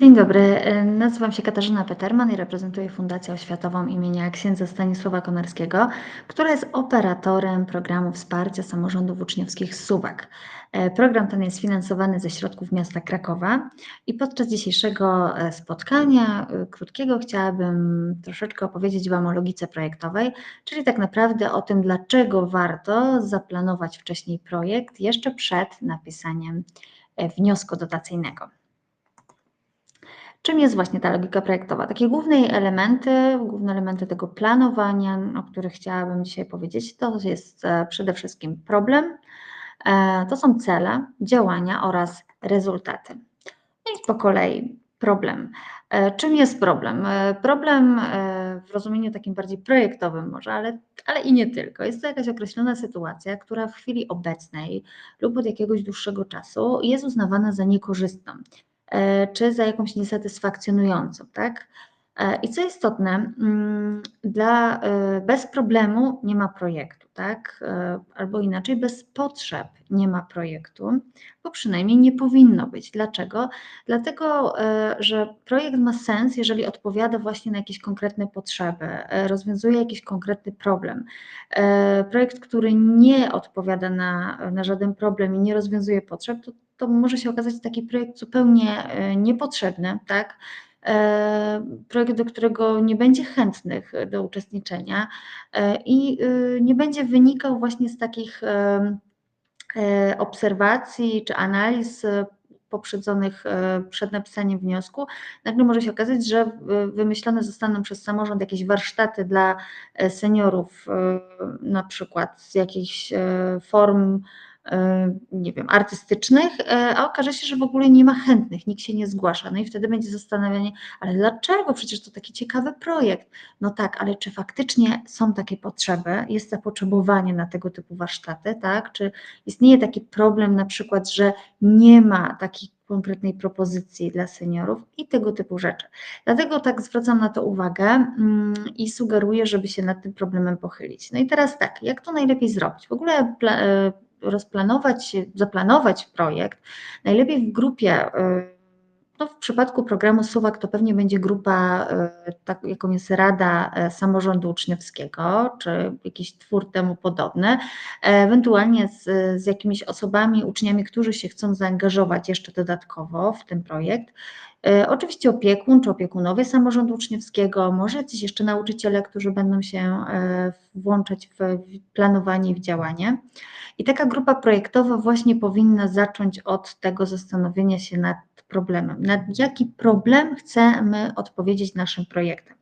Dzień dobry, e, nazywam się Katarzyna Peterman i reprezentuję Fundację Oświatową imienia księdza Stanisława Konarskiego, która jest operatorem programu wsparcia samorządów uczniowskich Suwak. E, program ten jest finansowany ze środków miasta Krakowa i podczas dzisiejszego e, spotkania krótkiego chciałabym troszeczkę opowiedzieć Wam o logice projektowej, czyli tak naprawdę o tym, dlaczego warto zaplanować wcześniej projekt jeszcze przed napisaniem wniosku dotacyjnego. Czym jest właśnie ta logika projektowa? Takie główne elementy, główne elementy tego planowania, o których chciałabym dzisiaj powiedzieć, to jest e, przede wszystkim problem, e, to są cele, działania oraz rezultaty. No i po kolei problem. E, czym jest problem? Problem w rozumieniu takim bardziej projektowym może, ale, ale i nie tylko. Jest to jakaś określona sytuacja, która w chwili obecnej lub od jakiegoś dłuższego czasu jest uznawana za niekorzystną. E, czy za jakąś niesatysfakcjonującą, tak? E, I co istotne, mm, dla, e, bez problemu nie ma projektu, tak? Albo inaczej, bez potrzeb nie ma projektu, bo przynajmniej nie powinno być. Dlaczego? Dlatego, że projekt ma sens, jeżeli odpowiada właśnie na jakieś konkretne potrzeby, rozwiązuje jakiś konkretny problem. Projekt, który nie odpowiada na, na żaden problem i nie rozwiązuje potrzeb, to to może się okazać taki projekt zupełnie e, niepotrzebny, tak? E, projekt, do którego nie będzie chętnych do uczestniczenia e, i nie będzie wynikał właśnie z takich obserwacji czy analiz poprzedzonych przed napisaniem wniosku, nagle może się okazać, że wymyślone zostaną przez samorząd jakieś warsztaty dla seniorów, na przykład z jakichś form nie wiem, artystycznych, e, a okaże się, że w ogóle nie ma chętnych, nikt się nie zgłasza. No i wtedy będzie zastanawianie, ale dlaczego? Przecież to taki ciekawy projekt. No tak, ale czy faktycznie są takie potrzeby, jest zapotrzebowanie na tego typu warsztaty, tak? Czy istnieje taki problem na przykład, że nie ma takiej konkretnej propozycji dla seniorów i tego typu rzeczy. Dlatego tak zwracam na to uwagę mm, i sugeruję, żeby się nad tym problemem pochylić. No i teraz tak, jak to najlepiej zrobić? W ogóle e, rozplanować, zaplanować projekt, najlepiej w grupie, y, no w przypadku programu SUWAK to pewnie będzie grupa, y, tak, jaką jest Rada e, Samorządu Uczniowskiego, czy jakiś twór temu podobny, ewentualnie z, z jakimiś osobami, uczniami, którzy się chcą zaangażować jeszcze dodatkowo w ten projekt. E, oczywiście opiekun czy opiekunowie samorządu uczniowskiego, może jacyś jeszcze nauczyciele, którzy będą się e, włączać w planowanie i w działanie. I taka grupa projektowa właśnie powinna zacząć od tego zastanowienia się nad problemem, nad jaki problem chcemy odpowiedzieć naszym projektem.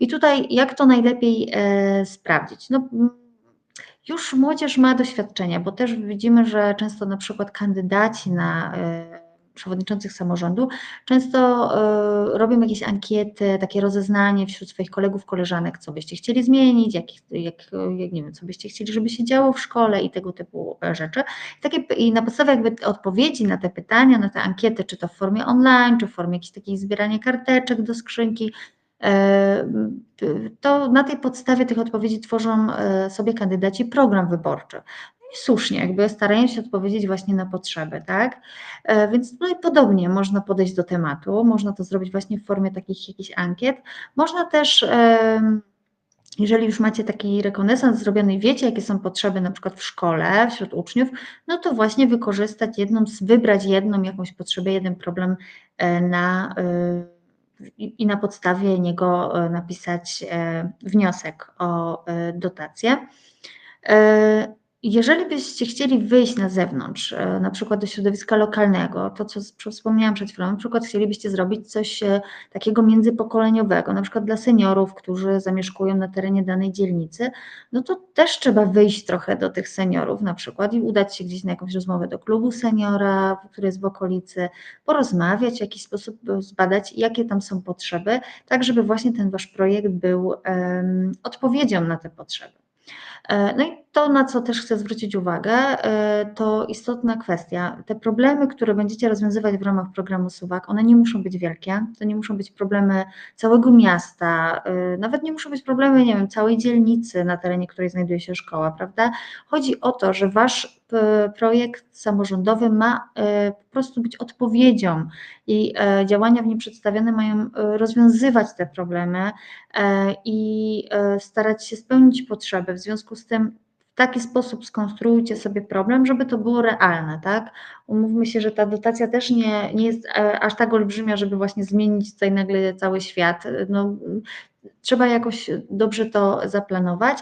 I tutaj jak to najlepiej e, sprawdzić? No, już młodzież ma doświadczenia, bo też widzimy, że często na przykład kandydaci na przewodniczących samorządu często y, robią jakieś ankiety, takie rozeznanie wśród swoich kolegów, koleżanek, co byście chcieli zmienić, jak, jak, jak nie wiem, co byście chcieli, żeby się działo w szkole i tego typu e, rzeczy. I, takie, I na podstawie jakby odpowiedzi na te pytania, na te ankiety, czy to w formie online, czy w formie jakiejś takiej zbierania karteczek do skrzynki, e, to na tej podstawie tych odpowiedzi tworzą sobie kandydaci program wyborczy słusznie, jakby starają się odpowiedzieć właśnie na potrzeby, tak? E, więc no i podobnie można podejść do tematu, można to zrobić właśnie w formie takich jakichś ankiet. Można też jeżeli już macie taki rekonesans zrobiony i wiecie, jakie są potrzeby na przykład w szkole, wśród uczniów, no to właśnie wykorzystać jedną, wybrać jedną jakąś potrzebę, jeden problem e, na, e, i na podstawie niego napisać wniosek o dotację. Jeżeli byście chcieli wyjść na zewnątrz, e, na przykład do środowiska lokalnego, to co wspomniałam przed chwilą, na przykład chcielibyście zrobić coś e, takiego międzypokoleniowego, na przykład dla seniorów, którzy zamieszkują na terenie danej dzielnicy, no to też trzeba wyjść trochę do tych seniorów na przykład i udać się gdzieś na jakąś rozmowę do klubu seniora, który jest w okolicy, porozmawiać, w jakiś sposób zbadać, jakie tam są potrzeby, tak żeby właśnie ten wasz projekt był um, odpowiedzią na te potrzeby. E, no i to, na co też chcę zwrócić uwagę, y, to istotna kwestia. Te problemy, które będziecie rozwiązywać w ramach programu SUWAK, one nie muszą być wielkie, to nie muszą być problemy całego miasta, y, nawet nie muszą być problemy, nie wiem, całej dzielnicy, na terenie której znajduje się szkoła, prawda? Chodzi o to, że wasz projekt samorządowy ma po prostu być odpowiedzią i działania w nim przedstawione mają rozwiązywać te problemy i starać się spełnić potrzeby. W związku z tym w taki sposób skonstruujcie sobie problem, żeby to było realne, tak? Umówmy się, że ta dotacja też nie, nie jest e, aż tak olbrzymia, żeby właśnie zmienić tutaj nagle cały świat. No, trzeba jakoś dobrze to zaplanować,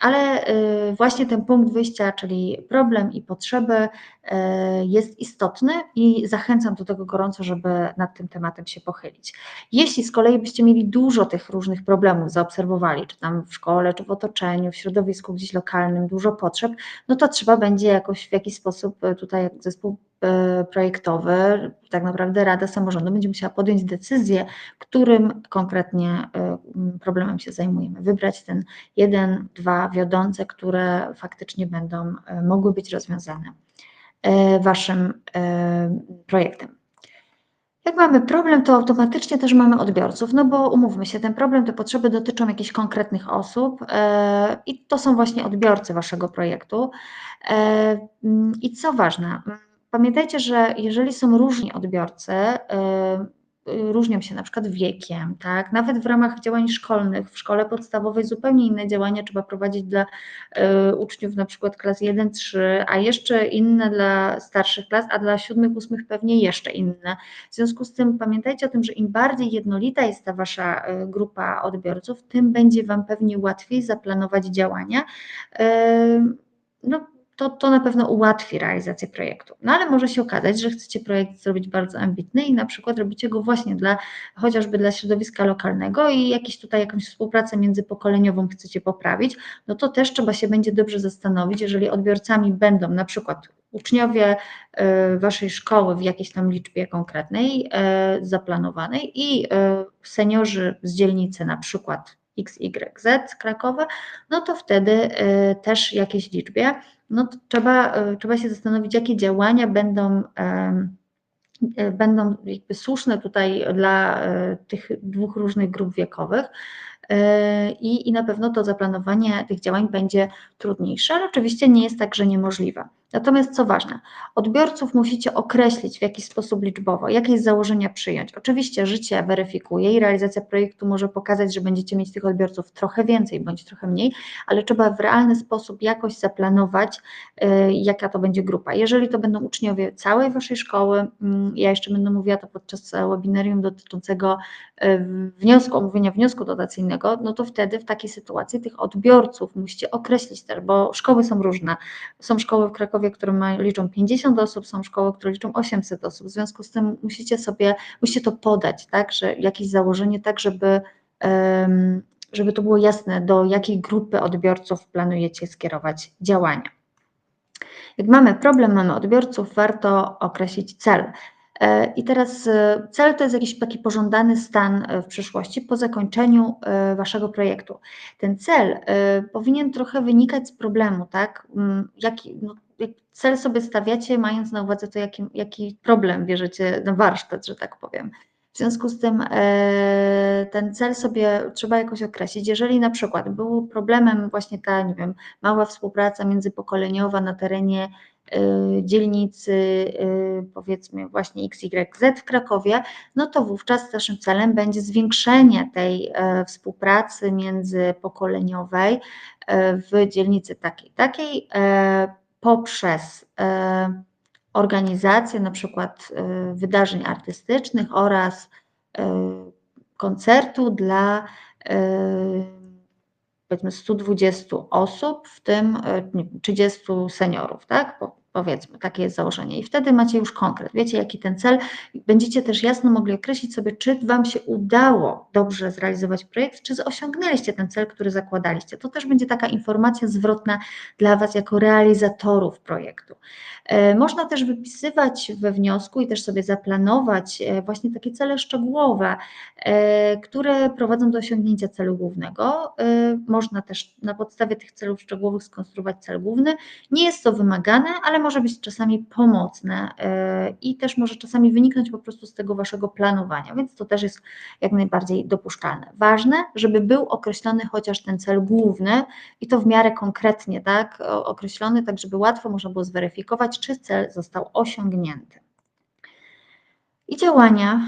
ale y, właśnie ten punkt wyjścia, czyli problem i potrzeby e, jest istotny i zachęcam do tego gorąco, żeby nad tym tematem się pochylić. Jeśli z kolei byście mieli dużo tych różnych problemów, zaobserwowali, czy tam w szkole, czy w otoczeniu, w środowisku gdzieś lokalnym, dużo potrzeb, no to trzeba będzie jakoś w jakiś sposób e, tutaj zespół E, projektowy, tak naprawdę Rada Samorządu będzie musiała podjąć decyzję, którym konkretnie e, problemem się zajmujemy. Wybrać ten jeden, dwa wiodące, które faktycznie będą e, mogły być rozwiązane Waszym projektem. Jak mamy problem, to automatycznie też mamy odbiorców, no bo umówmy się, ten problem, te potrzeby dotyczą jakichś konkretnych osób i to są właśnie odbiorcy Waszego projektu. I co ważne, Pamiętajcie, że jeżeli są różni odbiorcy, y, y, różnią się na przykład wiekiem, tak? Nawet w ramach działań szkolnych, w szkole podstawowej zupełnie inne działania trzeba prowadzić dla y, uczniów na przykład klas 1-3, a jeszcze inne dla starszych klas, a dla siódmych, ósmych pewnie jeszcze inne. W związku z tym pamiętajcie o tym, że im bardziej jednolita jest ta wasza grupa odbiorców, tym będzie wam pewnie łatwiej zaplanować działania. No, to, to na pewno ułatwi realizację projektu. No ale może się okazać, że chcecie projekt zrobić bardzo ambitny i na przykład robicie go właśnie dla, chociażby dla środowiska lokalnego i jakieś tutaj jakąś współpracę międzypokoleniową chcecie poprawić, no to też trzeba się będzie dobrze zastanowić, jeżeli odbiorcami będą na przykład uczniowie y, waszej szkoły w jakiejś tam liczbie konkretnej, y, zaplanowanej i y, seniorzy z dzielnicy na przykład XYZ Krakowa, no to wtedy też jakiejś liczbie no trzeba, e, trzeba się zastanowić, jakie działania będą, e, będą jakby słuszne tutaj dla tych dwóch różnych grup wiekowych. I, I na pewno to zaplanowanie tych działań będzie trudniejsze, ale oczywiście nie jest tak, że niemożliwe. Natomiast co ważne, odbiorców musicie określić w jakiś sposób liczbowo, jakieś założenia przyjąć. Oczywiście życie weryfikuje i realizacja projektu może pokazać, że będziecie mieć tych odbiorców trochę więcej bądź trochę mniej, ale trzeba w realny sposób jakoś zaplanować, y, jaka to będzie grupa. Jeżeli to będą uczniowie całej waszej szkoły, mm, ja jeszcze będę mówiła to podczas webinarium dotyczącego y, wniosku, omówienia wniosku dotacyjnego, no to wtedy w takiej sytuacji tych odbiorców musicie określić też, bo szkoły są różne. Są szkoły w Krakowie, które mają, liczą 50 osób, są szkoły, które liczą 800 osób. W związku z tym musicie sobie, musicie to podać, tak, że jakieś założenie, tak, żeby, żeby to było jasne, do jakiej grupy odbiorców planujecie skierować działania. Jak mamy problem, mamy odbiorców, warto określić cel. E, I teraz e, cel to jest jakiś taki pożądany stan e, w przyszłości po zakończeniu waszego projektu. Ten cel powinien trochę wynikać z problemu, tak? Mm, jaki, no, cel sobie stawiacie, mając na uwadze to, jaki, jaki problem bierzecie na warsztat, że tak powiem. W związku z tym ten cel sobie trzeba jakoś określić. Jeżeli na przykład był problemem właśnie ta, nie wiem, mała współpraca międzypokoleniowa na terenie Y, dzielnicy, y, powiedzmy właśnie XYZ w Krakowie, no to wówczas naszym celem będzie zwiększenie tej e, współpracy międzypokoleniowej e, w dzielnicy takiej, takiej e, poprzez organizację na przykład wydarzeń artystycznych oraz koncertu dla powiedzmy 120 osób, w tym 30 seniorów, tak? Powiedzmy, takie jest założenie. I wtedy macie już konkret, wiecie jaki ten cel. Będziecie też jasno mogli określić sobie, czy Wam się udało dobrze zrealizować projekt, czy osiągnęliście ten cel, który zakładaliście. To też będzie taka informacja zwrotna dla Was jako realizatorów projektu. E, można też wypisywać we wniosku i też sobie zaplanować e, właśnie takie cele szczegółowe, e, które prowadzą do osiągnięcia celu głównego. Można też na podstawie tych celów szczegółowych skonstruować cel główny. Nie jest to wymagane, ale może być czasami pomocne i też może czasami wyniknąć po prostu z tego Waszego planowania, więc to też jest jak najbardziej dopuszczalne. Ważne, żeby był określony chociaż ten cel główny i to w miarę konkretnie, tak, określony, tak żeby łatwo można było zweryfikować, czy cel został osiągnięty. I działania,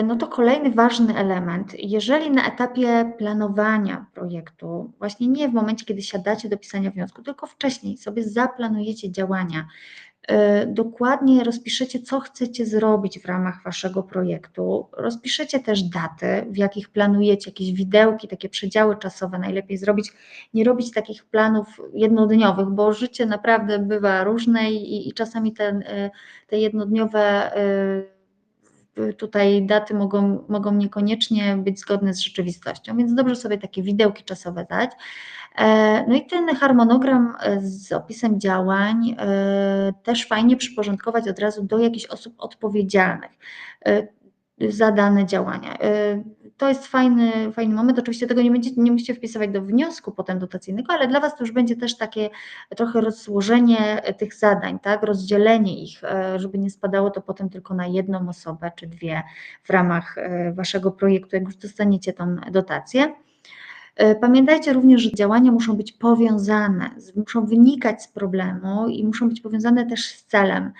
y, no to kolejny ważny element. Jeżeli na etapie planowania projektu, właśnie nie w momencie, kiedy siadacie do pisania wniosku, tylko wcześniej sobie zaplanujecie działania, y, dokładnie rozpiszecie, co chcecie zrobić w ramach waszego projektu, rozpiszecie też daty, w jakich planujecie, jakieś widełki, takie przedziały czasowe, najlepiej zrobić, nie robić takich planów jednodniowych, bo życie naprawdę bywa różne i, i czasami y, te jednodniowe tutaj daty mogą, mogą niekoniecznie być zgodne z rzeczywistością, więc dobrze sobie takie widełki czasowe dać. E, no i ten harmonogram e, z opisem działań e, też fajnie przyporządkować od razu do jakichś osób odpowiedzialnych za dane działania. To jest fajny, fajny moment. Oczywiście tego nie, będziecie, nie musicie wpisywać do wniosku potem dotacyjnego, ale dla Was to już będzie też takie trochę rozłożenie tych zadań, tak? rozdzielenie ich, e, żeby nie spadało to potem tylko na jedną osobę czy dwie w ramach e, Waszego projektu, jak już dostaniecie tą dotację. E, pamiętajcie również, że działania muszą być powiązane, muszą wynikać z problemu i muszą być powiązane też z celem.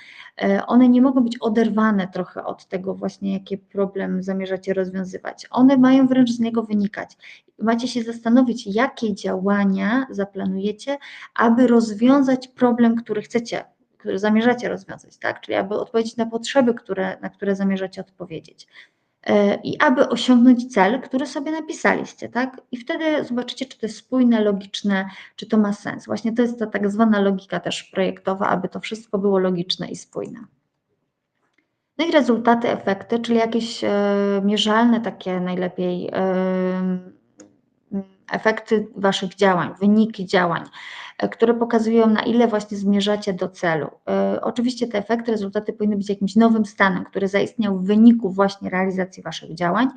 E, one nie mogą być oderwane trochę od tego właśnie, jaki problem zamierzacie rozwiązywać. One mają wręcz z niego wynikać. Macie się zastanowić, jakie działania zaplanujecie, aby rozwiązać problem, który chcecie, który zamierzacie rozwiązać, tak? Czyli aby odpowiedzieć na potrzeby, które, na które zamierzacie odpowiedzieć. E, i aby osiągnąć cel, który sobie napisaliście, tak? I wtedy zobaczycie, czy to jest spójne, logiczne, czy to ma sens. Właśnie to jest ta tak zwana logika też projektowa, aby to wszystko było logiczne i spójne. No i rezultaty, efekty, czyli jakieś e, mierzalne takie najlepiej e, efekty Waszych działań, wyniki działań, e, które pokazują, na ile właśnie zmierzacie do celu. E, oczywiście te efekty, rezultaty powinny być jakimś nowym stanem, który zaistniał w wyniku właśnie realizacji Waszych działań.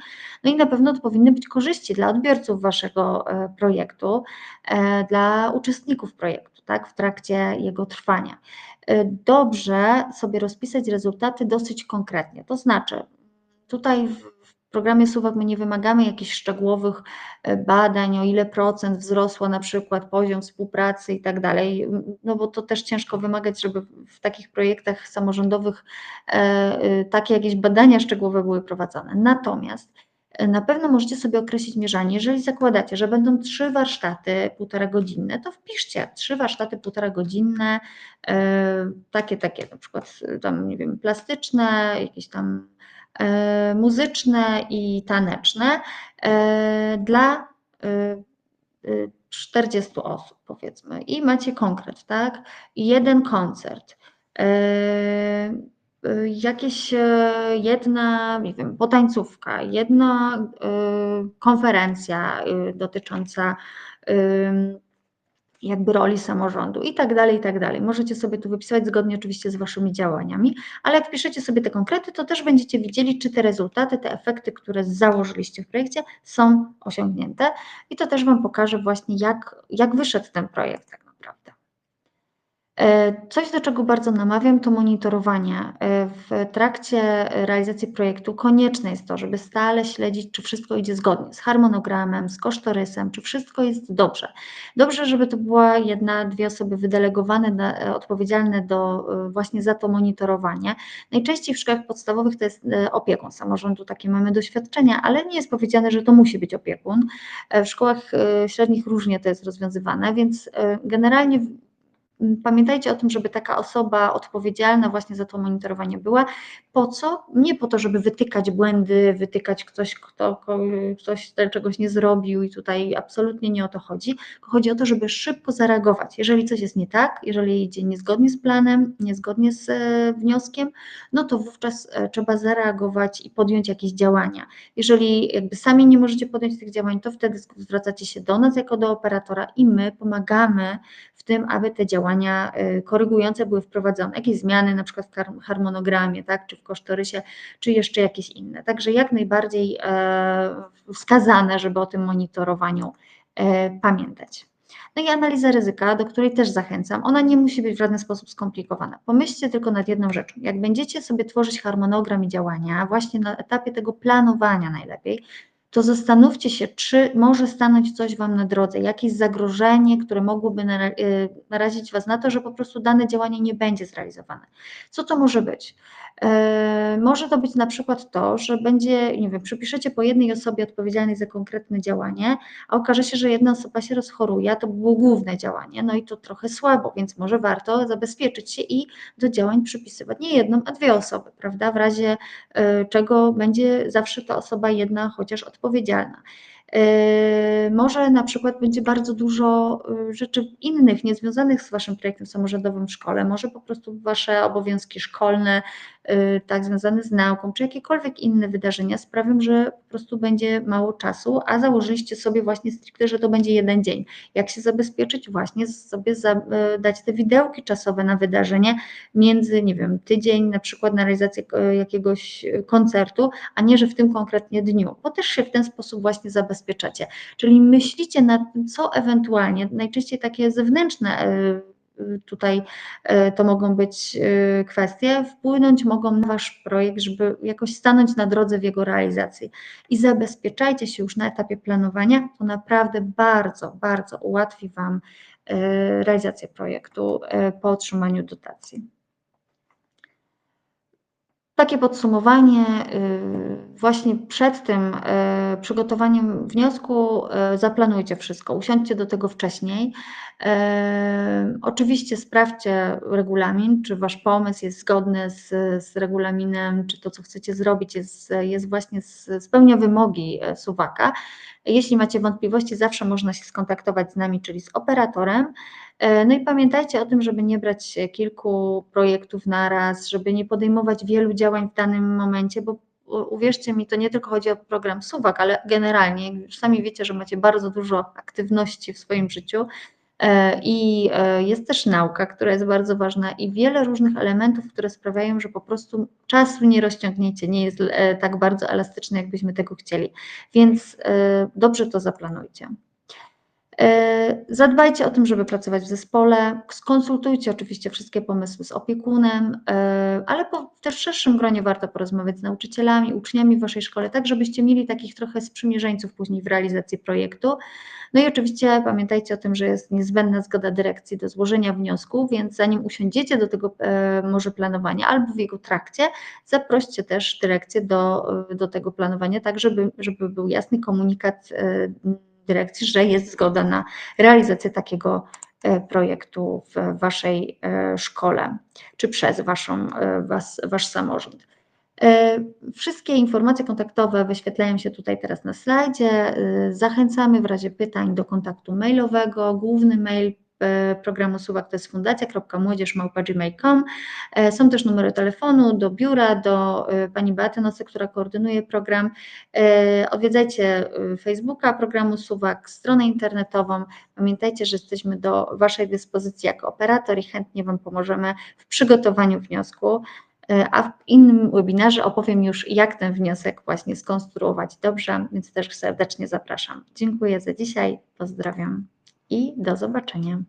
No i na pewno to powinny być korzyści dla odbiorców Waszego e, projektu, dla uczestników projektu, tak, w trakcie jego trwania. Dobrze sobie rozpisać rezultaty dosyć konkretnie, to znaczy tutaj programie Suwak my nie wymagamy jakichś szczegółowych e, badań, o ile procent wzrosła na przykład poziom współpracy i tak dalej, no bo to też ciężko wymagać, żeby w takich projektach samorządowych e, e, takie jakieś badania szczegółowe były prowadzone. Natomiast na pewno możecie sobie określić mierzanie. Jeżeli zakładacie, że będą trzy warsztaty półtora godzinne, to wpiszcie trzy warsztaty półtora godzinne, takie, takie na przykład tam, nie wiem, plastyczne, jakieś tam muzyczne i taneczne e, dla 40 e, osób, powiedzmy, i macie konkret, tak? Jeden koncert. Jakieś jedna, nie wiem, potańcówka, jedna konferencja dotycząca jakby roli samorządu i tak dalej, i tak dalej. Możecie sobie tu wypisywać zgodnie oczywiście z Waszymi działaniami, ale jak piszecie sobie te konkrety, to też będziecie widzieli, czy te rezultaty, te efekty, które założyliście w projekcie są osiągnięte i to też Wam pokaże właśnie, jak, jak wyszedł ten projekt coś, do czego bardzo namawiam, to monitorowanie. E, w trakcie realizacji projektu konieczne jest to, żeby stale śledzić, czy wszystko idzie zgodnie z harmonogramem, z kosztorysem, czy wszystko jest dobrze. Dobrze, żeby to była jedna, dwie osoby wydelegowane, na, e, odpowiedzialne do, właśnie za to monitorowanie. Najczęściej w szkołach podstawowych to jest opiekun samorządu, takie mamy doświadczenia, ale nie jest powiedziane, że to musi być opiekun. W szkołach średnich różnie to jest rozwiązywane, więc generalnie pamiętajcie o tym, żeby taka osoba odpowiedzialna właśnie za to monitorowanie była. Po co? Nie po to, żeby wytykać błędy, wytykać ktoś, kto ktoś czegoś nie zrobił i tutaj absolutnie nie o to chodzi. Chodzi o to, żeby szybko zareagować. Jeżeli coś jest nie tak, jeżeli idzie niezgodnie z planem, niezgodnie z e, wnioskiem, no to wówczas e, trzeba zareagować i podjąć jakieś działania. Jeżeli jakby sami nie możecie podjąć tych działań, to wtedy zwracacie się do nas jako do operatora i my pomagamy w tym, aby te działania y, korygujące były wprowadzone, jakieś zmiany na przykład w harmonogramie, tak, czy w kosztorysie, czy jeszcze jakieś inne. Także jak najbardziej e, wskazane, żeby o tym monitorowaniu e, pamiętać. No i analiza ryzyka, do której też zachęcam, ona nie musi być w żaden sposób skomplikowana. Pomyślcie tylko nad jedną rzeczą. Jak będziecie sobie tworzyć harmonogram i działania, właśnie na etapie tego planowania najlepiej, to zastanówcie się, czy może stanąć coś Wam na drodze, jakieś zagrożenie, które mogłoby y, narazić Was na to, że po prostu dane działanie nie będzie zrealizowane. Co to może być? E, może to być na przykład to, że będzie, nie wiem, przypiszecie po jednej osobie odpowiedzialnej za konkretne działanie, a okaże się, że jedna osoba się rozchoruje, a to było główne działanie, no i to trochę słabo, więc może warto zabezpieczyć się i do działań przypisywać nie jedną, a dwie osoby, prawda? W razie e, czego będzie zawsze ta osoba jedna chociaż odpowiedzialna. Yy, może na przykład będzie bardzo dużo yy, rzeczy innych, niezwiązanych z Waszym projektem samorządowym w szkole, może po prostu Wasze obowiązki szkolne, tak związane z nauką, czy jakiekolwiek inne wydarzenia sprawią, że po prostu będzie mało czasu, a założyliście sobie właśnie stricte, że to będzie jeden dzień. Jak się zabezpieczyć? Właśnie sobie dać te widełki czasowe na wydarzenie między, nie wiem, tydzień na przykład na realizację jakiegoś koncertu, a nie, że w tym konkretnie dniu, bo też się w ten sposób właśnie zabezpieczacie. Czyli myślicie nad tym, co ewentualnie, najczęściej takie zewnętrzne tutaj e, to mogą być kwestie, wpłynąć mogą na Wasz projekt, żeby jakoś stanąć na drodze w jego realizacji. I zabezpieczajcie się już na etapie planowania, to naprawdę bardzo, bardzo ułatwi Wam realizację projektu po otrzymaniu dotacji. Takie podsumowanie, y, właśnie przed tym y, przygotowaniem wniosku y, zaplanujcie wszystko, usiądźcie do tego wcześniej. Oczywiście sprawdźcie regulamin, czy Wasz pomysł jest zgodny z, z regulaminem, czy to, co chcecie zrobić, jest, jest właśnie spełnia wymogi suwaka. Jeśli macie wątpliwości, zawsze można się skontaktować z nami, czyli z operatorem. E, no i pamiętajcie o tym, żeby nie brać kilku projektów naraz, żeby nie podejmować wielu działań w danym momencie, bo uwierzcie mi, to nie tylko chodzi o program Suwak, ale generalnie, już sami wiecie, że macie bardzo dużo aktywności w swoim życiu, E, I e, jest też nauka, która jest bardzo ważna i wiele różnych elementów, które sprawiają, że po prostu czasu nie rozciągniecie, nie jest e, tak bardzo elastyczny, jakbyśmy tego chcieli. Więc dobrze to zaplanujcie. Zadbajcie o tym, żeby pracować w zespole, skonsultujcie oczywiście wszystkie pomysły z opiekunem, ale w też szerszym gronie warto porozmawiać z nauczycielami, uczniami w Waszej szkole, tak żebyście mieli takich trochę sprzymierzeńców później w realizacji projektu. No i oczywiście pamiętajcie o tym, że jest niezbędna zgoda dyrekcji do złożenia wniosku, więc zanim usiądziecie do tego e, może planowania albo w jego trakcie, zaproście też dyrekcję do, do tego planowania, tak żeby, żeby był jasny komunikat e, dyrekcji, że jest zgoda na realizację takiego e, projektu w Waszej szkole, czy przez waszą, was, Wasz samorząd. E, wszystkie informacje kontaktowe wyświetlają się tutaj teraz na slajdzie. E, zachęcamy w razie pytań do kontaktu mailowego. Główny mail e, programu Suwak to jest fundacja.młodzież.gmail.com. Są też numery telefonu do biura, do pani Beaty która koordynuje program. Odwiedzajcie Facebooka programu Suwak, stronę internetową. Pamiętajcie, że jesteśmy do Waszej dyspozycji jako operator i chętnie Wam pomożemy w przygotowaniu wniosku. E, a w innym webinarze opowiem już, jak ten wniosek właśnie skonstruować dobrze, więc też serdecznie zapraszam. Dziękuję za dzisiaj, pozdrawiam i do zobaczenia.